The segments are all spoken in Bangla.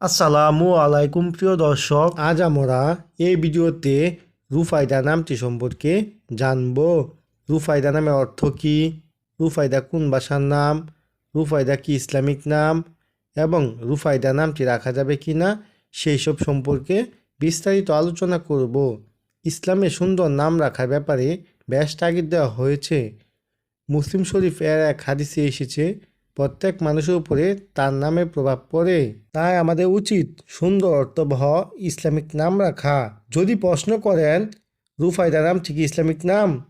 আসসালামু আলাইকুম, প্রিয় দর্শক। আজ আমরা এই ভিডিওতে রুফায়দা নামটি সম্পর্কে জানব। রুফায়দা নামের অর্থ কী? রুফায়দা কোন ভাষার নাম? রুফায়দা কি ইসলামিক নাম? এবং রুফায়দা নামটি রাখা যাবে কি না সেই সব সম্পর্কে বিস্তারিত আলোচনা করব। ইসলামে সুন্দর নাম রাখার ব্যাপারে ব্যাস তাগিদ দেওয়া হয়েছে। মুসলিম শরীফ এর এক হাদিসে এসেছে প্রত্যেক মানুষের উপরে তার নামে প্রভাব পড়ে। তাই আমাদের উচিত সুন্দর অর্থবহ ইসলামিক নাম রাখা। যদি প্রশ্ন করেন রুফায়দা নামটি কি ইসলামিক নাম?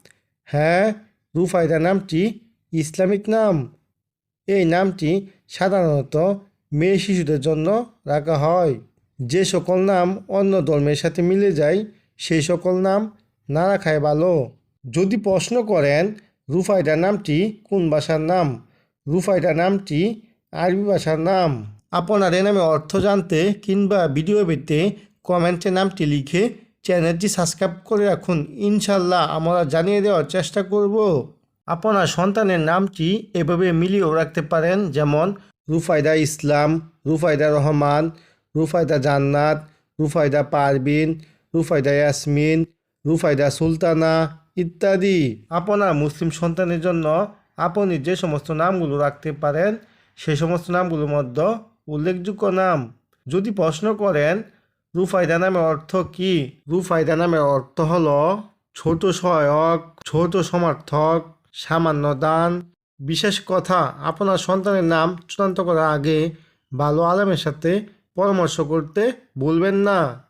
হ্যাঁ রুফায়দা নামটি ইসলামিক নাম। এই নামটি সাধারণত মেয়ে শিশুদের জন্য রাখা হয়। যে সকল নাম অন্য ধর্মের সাথে মিলে যায়, সেই সকল নাম না রাখাই ভালো। যদি প্রশ্ন করেন রুফায়দা নামটি কোন ভাষার নাম? রুফায়দা নামটি আরবি ভাষার নাম। আপনার এ নামে অর্থ জানতে কিংবা ভিডিও পেতে কমেন্টে নামটি লিখে চ্যানেলটি সাবস্ক্রাইব করে রাখুন। ইনশাল্লাহ আমরা জানিয়ে দেওয়ার চেষ্টা করব। আপনার সন্তানের নামটি এভাবে মিলিয়েও রাখতে পারেন, যেমন রুফায়দা ইসলাম রুফায়দা রহমান রুফায়দা জান্নাত রুফায়দা পারবিন রুফায়দা ইয়াসমিন রুফায়দা সুলতানা ইত্যাদি। আপনার মুসলিম সন্তানের জন্য আপনি যে সমস্ত নামগুলো রাখতে পারেন সেই সমস্ত নামগুলোর মধ্যে উল্লেখযোগ্য নাম। যদি প্রশ্ন করেন রুফায়দা নামের অর্থ কি? রুফায়দা নামের অর্থ হলো ছোট সহায়ক, ছোট সমর্থক, সামান্য দান। বিশেষ কথা, আপনার সন্তানের নাম চূড়ান্ত করার আগে ভালো আলমের সাথে পরামর্শ করতে ভুলবেন না।